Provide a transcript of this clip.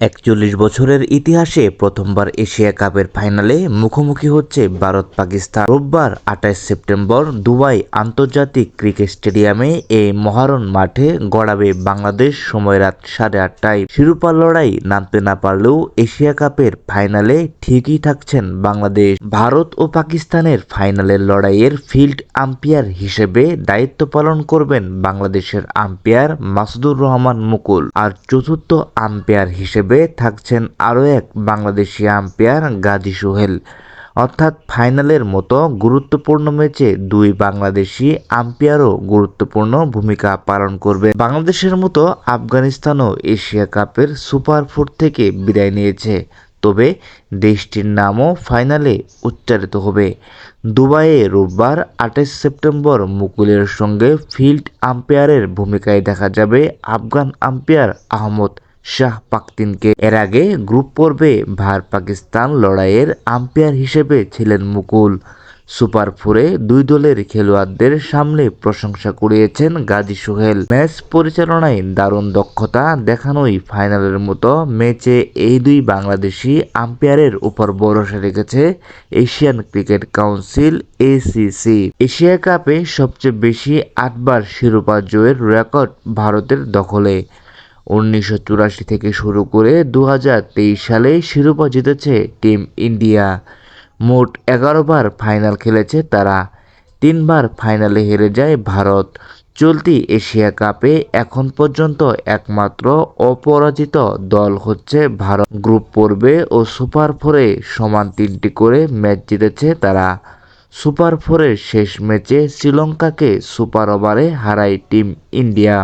একচল্লিশ বছরের ইতিহাসে প্রথমবার এশিয়া কাপের ফাইনালে মুখোমুখি হচ্ছে ভারত পাকিস্তান। রোববার আঠাশ সেপ্টেম্বর দুবাই আন্তর্জাতিক ক্রিকেট স্টেডিয়ামে এই মহারণ মাঠে গড়াবে বাংলাদেশ, সময় রাত সাড়ে আটটায়। শিরোপা লড়াই নামতে না পারলেও এশিয়া কাপের ফাইনালে ঠিকই থাকছেন বাংলাদেশ। ভারত ও পাকিস্তানের ফাইনালের লড়াইয়ের ফিল্ড আম্পায়ার হিসেবে দায়িত্ব পালন করবেন বাংলাদেশের আম্পায়ার মাসুদুর রহমান মুকুল। আর চতুর্থ আম্পায়ার হিসেবে থাকছেন আরও এক বাংলাদেশি আম্পায়ার গাজী সোহেল। অর্থাৎ ফাইনালের মতো গুরুত্বপূর্ণ ম্যাচে দুই বাংলাদেশি আম্পায়ারও গুরুত্বপূর্ণ ভূমিকা পালন করবে। বাংলাদেশের মতো আফগানিস্তানও এশিয়া কাপের সুপার ফোর থেকে বিদায় নিয়েছে। তবে দেশটির নামও ফাইনালে উচ্চারিত হবে। দুবাইয়ে রোববার আঠাশ সেপ্টেম্বর মুকুলের সঙ্গে ফিল্ড আম্পায়ারের ভূমিকায় দেখা যাবে আফগান আম্পায়ার আহমদ শাহ পাকতিনকে এর আগে গ্রুপ পর্বে ভার পাকিস্তান লড়াইয়ের আম্পায়ার হিসেবে ছিলেন মুকুল। সুপার ফোরে দুই দলের খেলোয়াড়দের সামনে প্রশংসা কুড়িয়েছেন গাজী সোহেল। ম্যাচ পরিচালনায় দারুণ দক্ষতা দেখানোই ফাইনালের মতো ম্যাচে এই দুই বাংলাদেশি আম্পায়ারের উপর ভরসা রেখেছে Asian cricket council ACC Asia কাপে সবচেয়ে বেশি আটবার শিরোপা জয়ের রেকর্ড ভারতের দখলে। উনিশশো চুরাশি থেকে শুরু করে দু হাজার তেইশ সালে শিরোপা জিতেছে টিম ইন্ডিয়া। মোট এগারোবার ফাইনাল খেলেছে তারা। তিনবার ফাইনালে হেরে যায় ভারত। চলতি এশিয়া কাপে এখন পর্যন্ত একমাত্র অপরাজিত দল হচ্ছে ভারত। গ্রুপ পর্বে ও সুপার ফোরে সমান তিনটি করে ম্যাচ জিতেছে তারা। সুপার ফোরের শেষ ম্যাচে শ্রীলঙ্কাকে সুপার ওভারে হারায় টিম ইন্ডিয়া।